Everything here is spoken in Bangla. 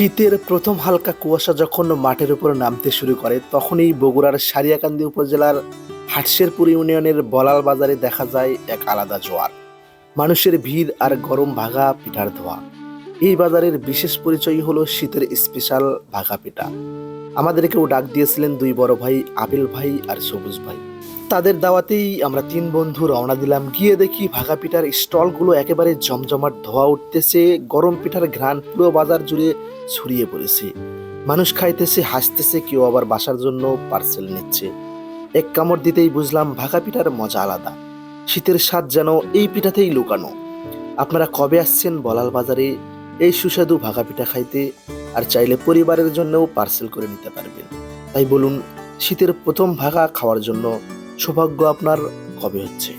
শীতের প্রথম হালকা কুয়াশা যখন মাঠের উপর নামতে শুরু করে, তখনই বগুড়ার সারিয়াকান্দি উপজেলার হাটশেরপুর ইউনিয়নের বলাল বাজারে দেখা যায় এক আলাদা জোয়ার। মানুষের ভিড় আর গরম ভাগা পিঠার ধোয়া। এই বাজারের বিশেষ পরিচয় হলো শীতের স্পেশাল ভাগা পিঠা। আমাদেরকেও ডাক দিয়েছিলেন দুই বড় ভাই আবিল ভাই আর সবুজ ভাই। তাদের দাওয়াতেই আমরা তিন বন্ধু রওনা দিলাম। গিয়ে দেখি ভাগা পিঠার স্টলগুলো একেবারে জমজমাট ধোয়া উঠতেছে, গরম পিঠার ঘ্রাণ পুরো বাজার জুড়ে ছড়িয়ে পড়েছে। মানুষ খাইতেছে, হাসতেছে, কেউ আবার বাসার জন্য পার্সেল নিচ্ছে। এক কামড় দিতেই বুঝলাম ভাগা পিঠার মজা আলাদা। শীতের স্বাদ যেন এই পিঠাতেই লুকানো। আপনারা কবে আসছেন বলাল বাজারে? এই সুস্বাদু ভাগা পিঠা খাইতে আর চাইলে পরিবারের জন্যও পার্সেল করে নিতে পারবেন। তাই বলুন, শীতের প্রথম ভাগা খাওয়ার জন্য সৌভাগ্য আপনার কবে হচ্ছে?